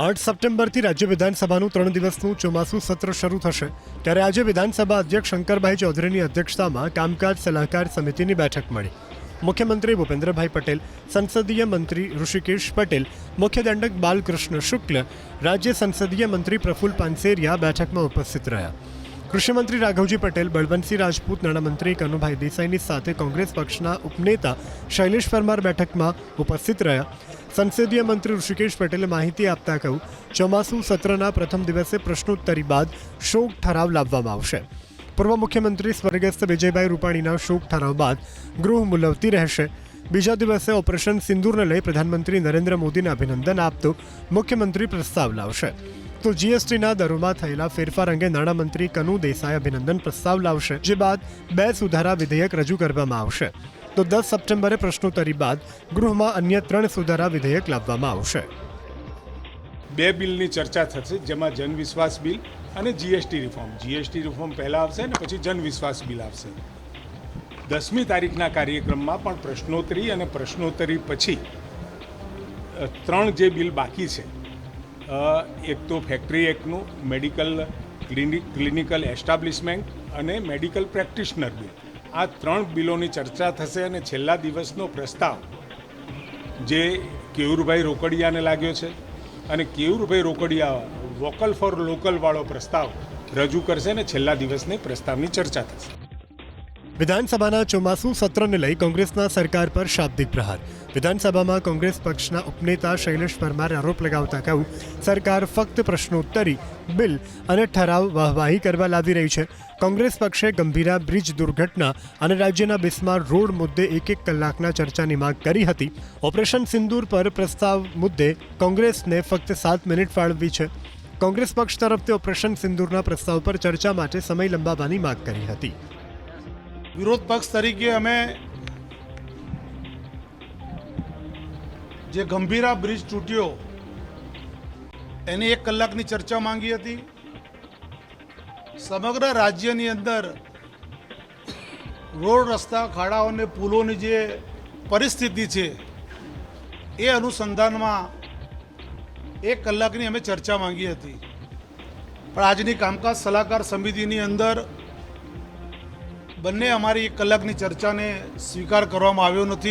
આઠ સપ્ટેમ્બરથી રાજ્ય વિધાનસભાનું ત્રણ દિવસનું ચોમાસું સત્ર શરૂ થશે. ત્યારે આજે વિધાનસભા અધ્યક્ષ શંકરભાઈ ચૌધરીની અધ્યક્ષતામાં કામકાજ સલાહકાર સમિતિની બેઠક મળી. મુખ્યમંત્રી ભૂપેન્દ્રભાઈ પટેલ, સંસદીય મંત્રી ઋષિકેશ પટેલ, મુખ્ય દંડક બાલકૃષ્ણ શુક્લ, રાજ્ય સંસદીય મંત્રી પ્રફુલ પાનસેરિયા બેઠકમાં ઉપસ્થિત રહ્યા. કૃષિમંત્રી રાઘવજી પટેલ, બળવંતસિંહ રાજપૂત, નાણામંત્રી કનુભાઈ દેસાઈની સાથે કોંગ્રેસ પક્ષના ઉપનેતા શૈલેષ પરમાર બેઠકમાં ઉપસ્થિત રહ્યા. સંસદીય મંત્રી ઋષિકેશ પટેલે માહિતી આપતા કહ્યું, ચોમાસું સત્રના પ્રથમ દિવસે પ્રશ્નોત્તરી બાદ શોક ઠરાવ લાવવામાં આવશે. પૂર્વ મુખ્યમંત્રી સ્વર્ગસ્થ વિજયભાઈ રૂપાણીના શોક ઠરાવ બાદ ગૃહ મુલવતી રહેશે. બીજા દિવસે ઓપરેશન સિંદૂરને લઈ પ્રધાનમંત્રી નરેન્દ્ર મોદીને અભિનંદન આપતો મુખ્યમંત્રી પ્રસ્તાવ લાવશે. તો જીએસટીના દરોમાં થયેલા ફેરફાર અંગે નાણામંત્રી કનુ દેસાઈ અભિનંદન પ્રસ્તાવ લાવશે, જે બાદ બે સુધારા વિધેયક રજૂ કરવામાં આવશે. તો દસ સપ્ટેમ્બરે પ્રશ્નોત્તરી બાદ ગૃહમાં અન્ય ત્રણ સુધારા વિધેયક લાવવામાં આવશે. બે બિલની ચર્ચા થશે, જેમાં જનવિશ્વાસ બિલ અને જીએસટી રિફોર્મ. જીએસટી રિફોર્મ પહેલાં આવશે ને પછી જનવિશ્વાસ બિલ આવશે. દસમી તારીખના કાર્યક્રમમાં પણ પ્રશ્નોત્તરી અને પ્રશ્નોત્તરી પછી ત્રણ જે બિલ બાકી છે એક તો ફેક્ટરી એક્ટનું, મેડિકલ ક્લિનિક ક્લિનિકલ એસ્ટાબ્લિશમેન્ટ અને મેડિકલ પ્રેક્ટિશનર બિલ. આ ત્રણ બિલોની ચર્ચા થશે અને છેલ્લા દિવસનો પ્રસ્તાવ જે કેયુરભાઈ રોકડિયાને લાગ્યો છે અને Keyurbhai Rokadia vocal for local વાળો પ્રસ્તાવ રજૂ કરશે અને છેલ્લા દિવસની પ્રસ્તાવની ચર્ચા થશે. વિધાનસભાના ચોમાસું સત્રને લઈ કોંગ્રેસના સરકાર પર શાબ્દિક પ્રહાર. વિધાનસભામાં કોંગ્રેસ પક્ષના ઉપનેતા શૈલેષ પરમારે આરોપ લગાવતા કહ્યું, સરકાર ફક્ત પ્રશ્નોત્તરી, બિલ અને ઠરાવ વાહવાહી કરવા લાવી રહી છે. કોંગ્રેસ પક્ષે ગંભીરા બ્રિજ દુર્ઘટના અને રાજ્યના બિસ્માર રોડ મુદ્દે એક એક કલાકના ચર્ચાની માંગ કરી હતી. ઓપરેશન સિંદૂર પર પ્રસ્તાવ મુદ્દે કોંગ્રેસને ફક્ત સાત મિનિટ ફાળવી છે. કોંગ્રેસ પક્ષ તરફથી ઓપરેશન સિંદૂરના પ્રસ્તાવ પર ચર્ચા માટે સમય લંબાવવાની માંગ કરી હતી. વિરોધ પક્ષ તરીકે અમે જે ગંભીરા બ્રિજ તૂટ્યો, એની એક કલાકની ચર્ચા માંગી હતી. સમગ્ર રાજ્યની અંદર રોડ રસ્તા, ખાડાઓ અને પુલોની જે પરિસ્થિતિ છે, એ અનુસંધાનમાં એક કલાકની અમે ચર્ચા માંગી હતી. પણ આજની કામકાજ સલાહકાર સમિતિની અંદર બંને અમારી એક કલાકની ચર્ચાને સ્વીકાર કરવામાં આવ્યો નથી.